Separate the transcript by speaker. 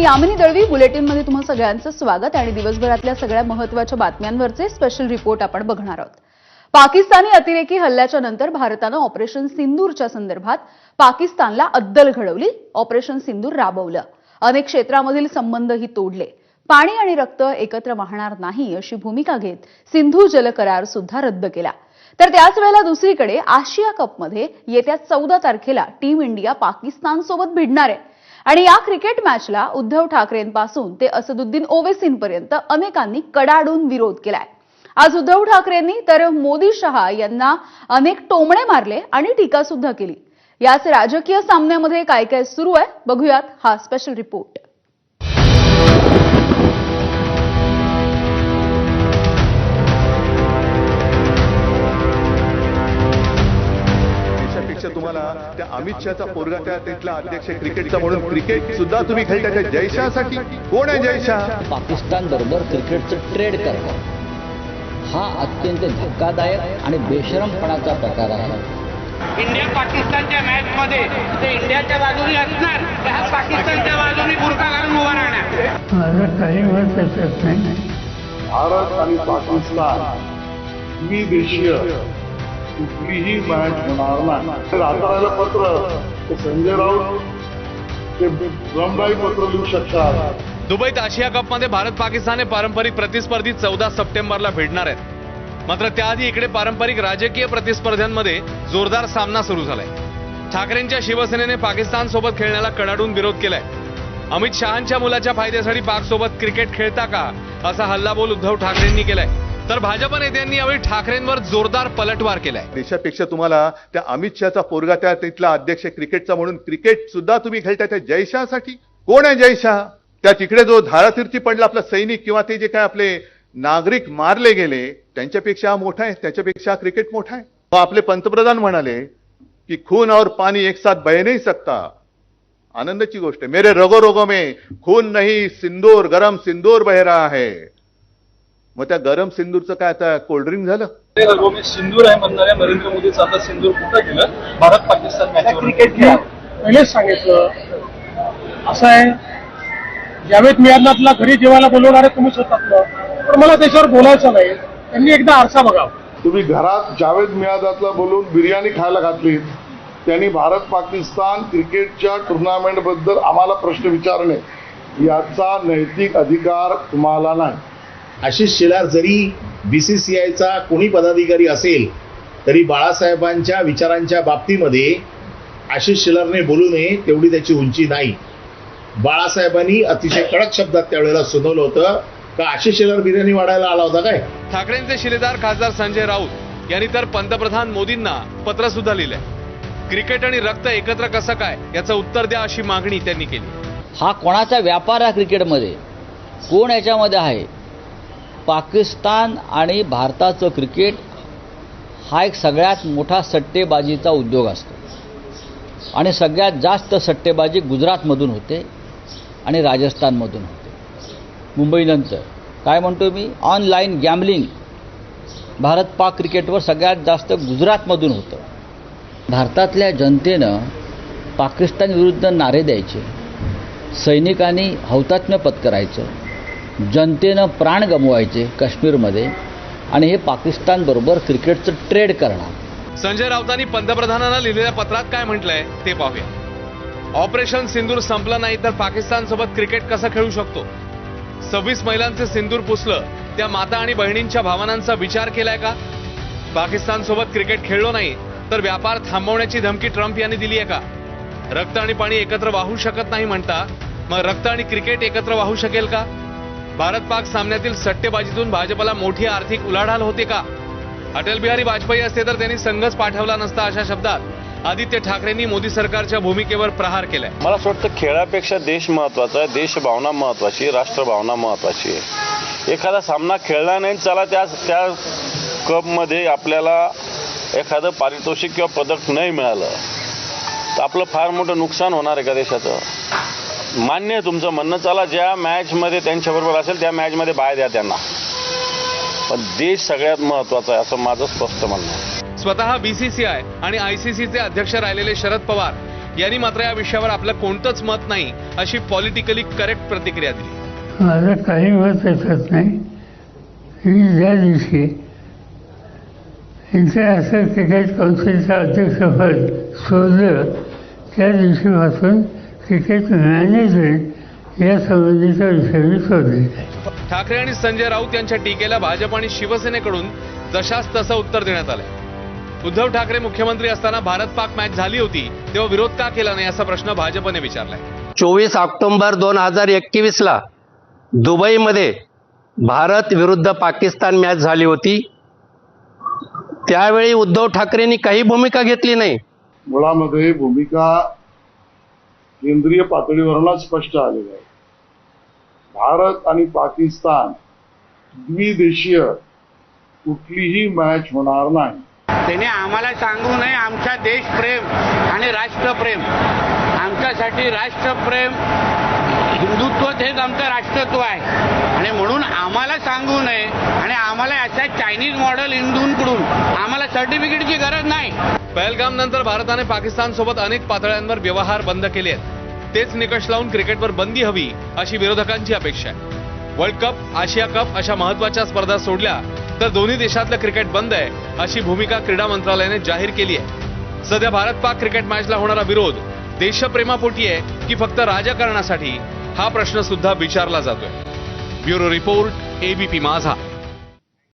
Speaker 1: मी यामिनी दळवी. बुलेटिनमध्ये तुम्हा सगळ्यांचं स्वागत आणि दिवसभरातल्या सगळ्या महत्त्वाच्या बातम्यांवरचे स्पेशल रिपोर्ट आपण बघणार आहोत. पाकिस्तानी अतिरेकी हल्ल्याच्या नंतर भारतानं ऑपरेशन सिंदूरच्या संदर्भात पाकिस्तानला अद्दल घडवली. ऑपरेशन सिंदूर राबवलं. अनेक क्षेत्रामधील संबंधही तोडले. पाणी आणि रक्त एकत्र वाहणार नाही अशी भूमिका घेत सिंधू जल करार सुद्धा रद्द केला. तर त्याच वेळेला दुसरीकडे आशिया कपमध्ये येत्या चौदा तारखेला टीम इंडिया पाकिस्तानसोबत भिडणार आहे. आणि या क्रिकेट मॅचला उद्धव ठाकरेंपासून ते असदुद्दीन ओवेसींपर्यंत अनेकांनी कडाडून विरोध केलाय. आज उद्धव ठाकरेंनी तर मोदी शहा यांना अनेक टोमणे मारले आणि टीका सुद्धा केली. याच राजकीय सामन्यामध्ये काय काय सुरू आहे बघूयात हा स्पेशल रिपोर्ट
Speaker 2: अमित शहाचा पोरगा त्या तिथला अध्यक्ष क्रिकेटचा म्हणून क्रिकेट सुद्धा तुम्ही खेळता त्या जयशासाठी कोण आहे जयशाह
Speaker 3: पाकिस्तान बरोबर क्रिकेटचं ट्रेड करणं हा अत्यंत धक्कादायक आणि बेशरमपणाचा प्रकार आहे.
Speaker 4: इंडिया पाकिस्तानच्या मॅच मध्ये ते इंडियाच्या बाजूने असणार का पाकिस्तानच्या बाजूने बुरका घालून उभा राहणार.
Speaker 5: माझं काही मत त्याच्यात नाही.
Speaker 6: भारत आणि पाकिस्तान द्विदेशीय. कुठलीही मॅच होणार नाही. आता राहिलं पत्र ते संजय राऊत ते रमबाई पत्र लिहू शकतात.
Speaker 7: दुबईत आशिया कपमध्ये भारत पाकिस्तान हे पारंपरिक प्रतिस्पर्धी चौदा सप्टेंबरला भिडणार आहेत. मात्र त्याआधी इकडे पारंपरिक राजकीय प्रतिस्पर्ध्यांमध्ये जोरदार सामना सुरू झालाय. ठाकरेंच्या शिवसेनेने पाकिस्तान सोबत खेळण्याला कडाडून विरोध केलाय. अमित शहांच्या मुलाच्या फायद्यासाठी पाक सोबत क्रिकेट खेळता का असा हल्लाबोल उद्धव ठाकरेंनी केलाय. तर भाजप नेत्यांनी यावेळी ठाकरेंवर जोरदार पलटवार केलाय.
Speaker 2: देशापेक्षा तुम्हाला त्या अमित शहाचा पोरगा त्या तिथला अध्यक्ष क्रिकेटचा म्हणून क्रिकेट सुद्धा तुम्ही खेळताय त्या जयशाहसाठी कोण आहे जयशाह त्या तिकडे जो धारातीर्थी पडला आपला सैनिक किंवा ते जे काय आपले नागरिक मारले गेले त्यांच्यापेक्षा मोठा आहे त्याच्यापेक्षा क्रिकेट मोठा आहे? व आपले पंतप्रधान म्हणाले की खून और पाणी एक साथ बह नाही सकता. आनंदाची गोष्ट आहे. मेरे रगो रगो में खून नहीं सिंदूर गरम सिंदूर बह रहा है. मग त्या गरम सिंदूरचं काय आता कोल्ड्रिंक झालं?
Speaker 8: सिंदूर आहे म्हणणाऱ्या नरेंद्र मोदीचं आता सिंदूर कुठं गेलं? भारत पाकिस्तान मॅच क्रिकेट
Speaker 5: मी पहिलेच सांगितलं असं आहे जावेद मियादनाथला घरी जेवायला बोलवणारे तुम्ही स्वतःतलं पण मला त्याच्यावर बोलायचं नाही. त्यांनी एकदा आरसा बघावा.
Speaker 6: तुम्ही घरात जावेद मियादातला बोलून बिर्याणी खायला घातली त्यांनी भारत पाकिस्तान क्रिकेटच्या टुर्नामेंटबद्दल आम्हाला प्रश्न विचारणे याचा नैतिक अधिकार तुम्हाला नाही.
Speaker 9: आशिष शेलार जरी बीसीसीआयचा कोणी पदाधिकारी असेल तरी बाळासाहेबांच्या विचारांच्या बाबतीमध्ये आशिष शेलारने बोलू नये तेवढी त्याची उंची नाही. बाळासाहेबांनी अतिशय कडक शब्दात त्यावेळेला सुनावलं होतं का आशिष शेलार बिर्याणी वाढायला आला होता काय?
Speaker 7: ठाकरेंचे शिलेदार खासदार संजय राऊत यांनी तर पंतप्रधान मोदींना पत्र सुद्धा लिहिलंय. क्रिकेट आणि रक्त एकत्र कसं काय याचं उत्तर द्या अशी मागणी त्यांनी केली.
Speaker 3: हा कोणाचा व्यापार आहे क्रिकेटमध्ये? कोण याच्यामध्ये आहे? पाकिस्तान आणि भारताचं क्रिकेट हा एक सगळ्यात मोठा सट्टेबाजीचा उद्योग असतो. आणि सगळ्यात जास्त सट्टेबाजी गुजरातमधून होते आणि राजस्थानमधून होते. मुंबईनंतर काय म्हणतो मी? ऑनलाईन गॅमलिंग भारत पाक क्रिकेटवर सगळ्यात जास्त गुजरातमधून होतं. भारतातल्या जनतेनं पाकिस्तानविरुद्ध नारे द्यायचे सैनिकांनी हौतात्म्य पत्करायचं जनतेनं प्राण गमवायचे काश्मीरमध्ये आणि हे पाकिस्तानबरोबर क्रिकेटचं ट्रेड करणार.
Speaker 7: संजय राऊतांनी पंतप्रधानांना लिहिलेल्या पत्रात काय म्हटलंय ते पाहूया. ऑपरेशन सिंदूर संपलं नाही तर पाकिस्तान सोबत क्रिकेट कसं खेळू शकतो? सव्वीस महिलांचे सिंदूर पुसलं त्या माता आणि बहिणींच्या भावनांचा विचार केलाय का? पाकिस्तान सोबत क्रिकेट खेळलो नाही तर व्यापार थांबवण्याची धमकी ट्रम्प यांनी दिली आहे का? रक्त आणि पाणी एकत्र वाहू शकत नाही म्हणता मग रक्त आणि क्रिकेट एकत्र वाहू शकेल का? भारत पाक सामन्यातील सट्टेबाजीतून भाजपला मोठी आर्थिक उलाढाल होते का? अटल बिहारी वाजपेयी असते तर त्यांनी संघच पाठवला नसता अशा शब्दात आदित्य ठाकरेंनी मोदी सरकारच्या भूमिकेवर प्रहार केलाय.
Speaker 10: मला असं वाटतं खेळापेक्षा देश महत्त्वाचा आहे देशभावना महत्वाची आहे राष्ट्रभावना महत्वाची आहे. एखादा सामना खेळला नाही चला त्या त्या कपमध्ये आपल्याला एखादं पारितोषिक किंवा पदक नाही मिळालं. तर आपलं फार मोठं नुकसान होणार आहे का देशाचं. मान्य आहे तुमचं म्हणणं चला ज्या मॅचमध्ये त्यांच्याबरोबर असेल त्या मॅचमध्ये बाहेर द्या त्यांना. पण देश सगळ्यात महत्त्वाचा आहे असं माझं स्पष्ट म्हणणं आहे.
Speaker 7: स्वतः बीसीसीआय आणि आयसीसीचे अध्यक्ष राहिलेले शरद पवार यांनी मात्र या विषयावर आपलं कोणतंच मत नाही अशी पॉलिटिकली करेक्ट प्रतिक्रिया दिली.
Speaker 11: माझं काही मत त्याच्यात नाही. मी ज्या दिवशी इंटरनॅशनल क्रिकेट काउन्सिलचं अध्यक्षपद सोडलं त्या दिवशीपासून क्रिकेट मॅनेजमेंट या संबंधीचा विषय मी सोडलेला आहे
Speaker 7: ठाकरे आणि संजय राऊत यांच्या टीकेला भाजप आणि शिवसेनेकडून जशास तसं उत्तर देण्यात आलंय. उद्धव ठाकरे मुख्यमंत्री असताना भारत पाक मॅच झाली होती तेव्हा विरोध का केला नाही असा प्रश्न भाजपने विचारलाय.
Speaker 12: चोवीस ऑक्टोबर दोन हजार एकवीस ला दुबईमध्ये भारत विरुद्ध पाकिस्तान मॅच झाली होती. त्यावेळी उद्धव ठाकरेंनी काही भूमिका घेतली नाही.
Speaker 6: मुळामध्ये भूमिका केंद्रीय पातळीवरूनच स्पष्ट आलेलं आहे. भारत आणि पाकिस्तान द्विदेशीय कुठलीही मॅच होणार नाही.
Speaker 4: त्याने आम्हाला सांगू नये आमचा देशप्रेम आणि राष्ट्रप्रेम आमच्यासाठी राष्ट्रप्रेम हिंदुत्वच हेच आमचं राष्ट्रत्व आहे. आणि म्हणून आम्हाला सांगू नये आणि आम्हाला अशा चायनीज मॉडेल हिंदूंकडून आम्हाला सर्टिफिकेटची गरज नाही.
Speaker 7: पहलगाम नंतर भारताने पाकिस्तान सोबत अनेक पातळ्यांवर व्यवहार बंद केले आहेत. तेच निकष लावून क्रिकेटवर बंदी हवी अशी विरोधकांची अपेक्षा आहे. वर्ल्ड कप आशिया कप अशा महत्त्वाच्या स्पर्धा सोडल्या तर दोन्ही देशातलं क्रिकेट बंद आहे अशी भूमिका क्रीडा मंत्रालयाने जाहीर केली आहे. सध्या भारत पाक क्रिकेट मॅचला होणारा विरोध देशप्रेमापोटी आहे की फक्त राजकारणासाठी हा प्रश्न सुद्धा विचारला जातोय. ब्युरो रिपोर्ट एबीपी माझा.